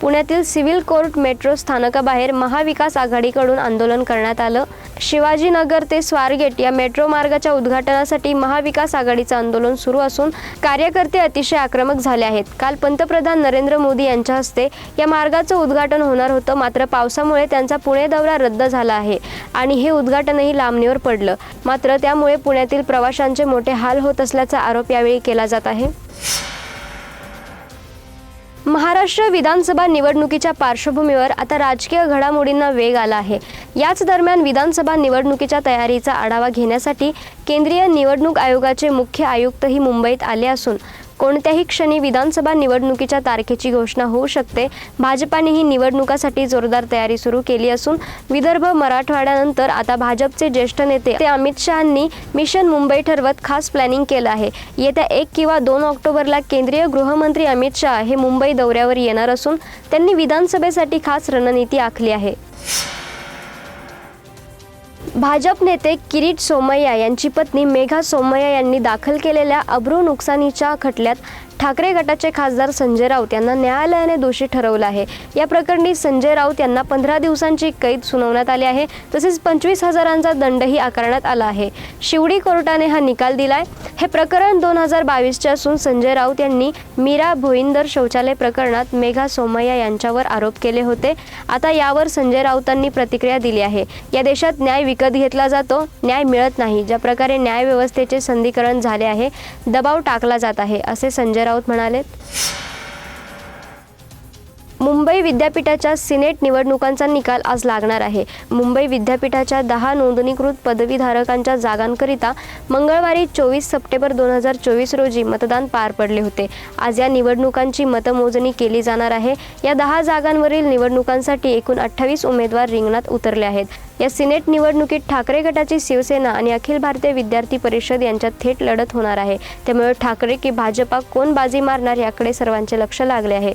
पुण्यातील civil court metro स्थानकाबाहेर महाविकास आघाडीकडून आंदोलन करण्यात आलं. शिवाजीनगर ते स्वारगेट या मेट्रो मार्गाच्या उद्घाटनासाठी महाविकास आघाडीचं आंदोलन सुरू असून कार्यकर्ते अतिशय आक्रमक झाले आहेत. काल पंतप्रधान नरेंद्र मोदी यांच्या हस्ते या मार्गाचं उद्घाटन होणार होतं. मात्र पावसामुळे त्यांचा पुणे दौरा रद्द झाला आहे आणि हे उद्घाटनही लांबणीवर पडलं. मात्र त्यामुळे पुण्यातील प्रवाशांचे मोठे हाल होत असल्याचा आरोप यावेळी केला जात आहे. महाराष्ट्र विधानसभा निवडणुकीच्या पार्श्वभूमीवर आता राजकीय घडामोडींना वेग आला आहे. याच दरम्यान विधानसभा निवडणुकीच्या तयारीचा आढावा घेण्यासाठी केंद्रीय निवडणूक आयोगाचे मुख्य आयुक्तही मुंबईत आले असून कोणत्याही क्षणी विधानसभा निवडणुकीच्या तारखेची घोषणा होऊ शकते. भाजपाने ही निवडणुकासाठी जोरदार तयारी सुरू केली असून विदर्भ मराठवाड्यानंतर आता भाजपचे ज्येष्ठ नेते ते अमित शहांनी मिशन मुंबई ठरवत खास प्लॅनिंग केलं आहे. येत्या एक किंवा दोन ऑक्टोबरला केंद्रीय गृहमंत्री अमित शहा हे मुंबई दौऱ्यावर येणार असून त्यांनी विधानसभेसाठी खास रणनीती आखली आहे. भाजप नेते किरीट सोमय्या यांची पत्नी मेघा सोमय्या यांनी दाखल केलेल्या अब्रू नुकसानीच्या खटल्यात ठाकरे गटाचे खासदार संजय राऊत यांना न्यायालयाने दोषी ठरवलं आहे. या प्रकरणी संजय राऊत यांना पंधरा दिवसांची कैद सुनावण्यात आली आहे. तसेच पंचवीस हजारांचा दंडही आकारण्यात आला आहे. शिवडी कोर्टाने हा निकाल दिलाय. हे प्रकरण दोन हजार बावीसचे असून संजय राऊत यांनी मीरा भोईंदर शौचालय प्रकरणात मेघा सोमय्या यांच्यावर आरोप केले होते. आता यावर संजय राऊतांनी प्रतिक्रिया दिली आहे. या देशात न्याय विकत घेतला जातो. न्याय मिळत नाही. ज्या प्रकारे न्याय व्यवस्थेचे संधीकरण झाले आहे दबाव टाकला जात आहे असे संजय राऊत म्हणाले मुंबई विद्यापीठाच्या सिनेट निवडणुकांचा निकाल आज लागणार आहे. मुंबई विद्यापीठाच्या दहा नोंदणीकृत पदवीधारकांच्या जागांकरिता मंगळवारी चोवीस सप्टेंबर दोन हजार चोवीस रोजी मतदान पार पडले होते. आज या निवडणुकांची मतमोजणी केली जाणार आहे. या दहा जागांवरील निवडणुकांसाठी एकूण अठ्ठावीस उमेदवार रिंगणात उतरले आहेत. या सिनेट निवडणुकीत ठाकरे गटाची शिवसेना आणि अखिल भारतीय विद्यार्थी परिषद यांच्यात थेट लढत होणार आहे. त्यामुळे ठाकरे की भाजपा कोण बाजी मारणार याकडे सर्वांचे लक्ष लागले आहे.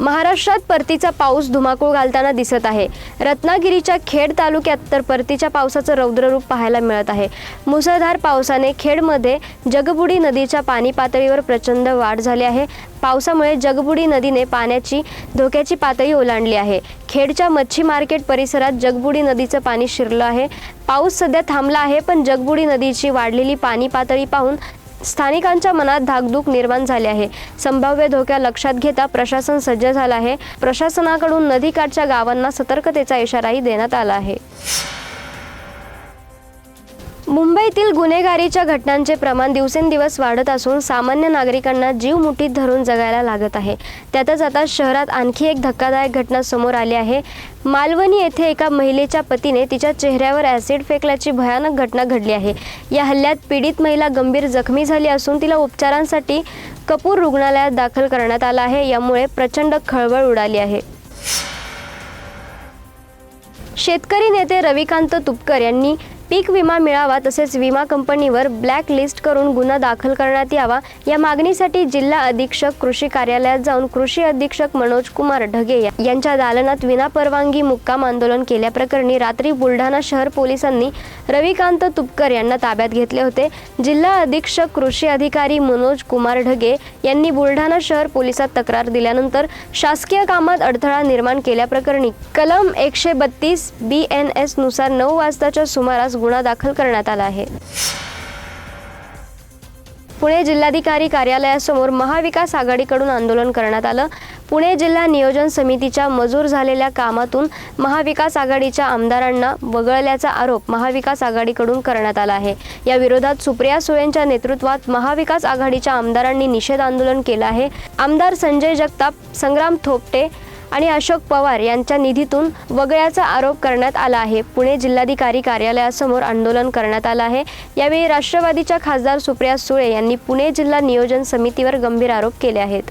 महाराष्ट्रात परतीचा पाऊस धुमाकूळ घालताना दिसत आहे. रत्नागिरीच्या खेड तालुक्यात तर परतीच्या पावसाचं रौद्ररूप पाहायला मिळत आहे. मुसळधार पावसाने खेडमध्ये जगबुडी नदीच्या पाणी पातळीवर प्रचंड वाढ झाली आहे. पावसामुळे जगबुडी नदीने पाण्याची धोक्याची पातळी ओलांडली आहे. खेडच्या मच्छी मार्केट परिसरात जगबुडी नदीचं पाणी शिरलं आहे. पाऊस सध्या थांबला आहे पण जगबुडी नदीची वाढलेली पाणी पातळी पाहून स्थानिकांच्या मनात धाकधूक निर्माण झाली आहे. संभाव्य धोक्या लक्षात घेता प्रशासन सज्ज झालं आहे. प्रशासनाकडून नदीकाठच्या गावांना सतर्कतेचा इशाराही देण्यात आला आहे. मुंबईतील गुन्हेगारीच्या घटनांचे प्रमाण दिवसेंदिवस वाढत असून सामान्य नागरिकांना जीव मुठीत धरून जगायला लागत आहे. त्यातच आता शहरात आणखी एक धक्कादायक घटना समोर आली आहे. मालवणी येथे एका महिलेच्या पतीने तिच्या चेहऱ्यावर ॲसिड फेकल्याची भयानक घटना घडली आहे. या हल्ल्यात पीडित महिला गंभीर जखमी झाली असून तिला उपचारांसाठी कपूर रुग्णालयात दाखल करण्यात आला आहे. यामुळे प्रचंड खळबळ उडाली आहे. शेतकरी नेते रविकांत तुपकर यांनी पीक विमा मिळावा तसेच विमा कंपनीवर ब्लॅक लिस्ट करून गुन्हा दाखल करण्यात यावा या मागणीसाठी जिल्हा अधीक्षक कृषी कार्यालयात जाऊन कृषी अधीक्षक मनोज कुमार ढगे या- यांच्या दालनात विनापरवानगी मुक्काम आंदोलन केल्याप्रकरणी रात्री बुलढाणा शहर पोलिसांनी रविकांत तुपकर यांना ताब्यात घेतले होते. जिल्हा अधीक्षक कृषी अधिकारी मनोज कुमार ढगे यांनी बुलढाणा शहर पोलिसात तक्रार दिल्यानंतर शासकीय कामात अडथळा निर्माण केल्याप्रकरणी कलम एकशे बत्तीस बी एन एसनुसार नऊ वाजताच्या सुमारास गुन्हा दाखल करण्यात आला आहे. पुणे जिल्हाधिकारी कार्यालयासमोर महाविकास आघाडीकडून आंदोलन करण्यात आलं. पुणे जिल्हा नियोजन समितीच्या मजूर झालेल्या कामातून महाविकास आघाडीच्या आमदारांना वगळल्याचा आरोप महाविकास आघाडीकडून करण्यात आला आहे. या विरोधात सुप्रिया सुळेंच्या नेतृत्वात महाविकास आघाडीच्या आमदारांनी निषेध आंदोलन केलं आहे. आमदार संजय जगताप संग्राम थोपटे आणि अशोक पवार यांच्या निधीतून वगळ्याचा आरोप करण्यात आला आहे. पुणे जिल्हाधिकारी कार्यालयासमोर आंदोलन करण्यात आलं आहे. यावेळी राष्ट्रवादीच्या खासदार सुप्रिया सुळे यांनी पुणे जिल्हा नियोजन समितीवर गंभीर आरोप केले आहेत.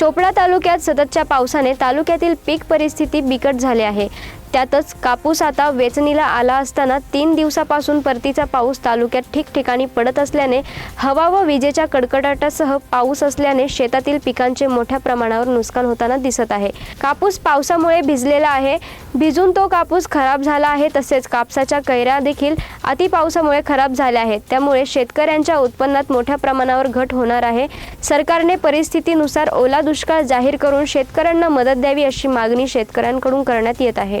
चोपडा तालुक्यात सततच्या पावसाने तालुक्यातील पीक परिस्थिती बिकट झाली आहे. त्यातच कापूस आता वेचणीला आला असताना तीन दिवसापासून परतीचा पाऊस तालुक्यात ठिकठिकाणी पडत असल्याने हवा व विजेच्या कडकडाटासह पाऊस असल्याने शेतातील पिकांचे मोठ्या प्रमाणावर नुकसान होताना दिसत आहे. कापूस पावसामुळे भिजलेला आहे. भिजून तो कापूस खराब झाला आहे तसेच कापसाच्या कैऱ्या देखील अति पावसामुळे खराब झाल्या आहेत. त्यामुळे शेतकऱ्यांच्या उत्पन्नात मोठ्या प्रमाणावर घट होणार आहे. सरकारने परिस्थितीनुसार ओला दुष्काळ जाहीर करून शेतकऱ्यांना मदत द्यावी अशी मागणी शेतकऱ्यांकडून करण्यात येत आहे.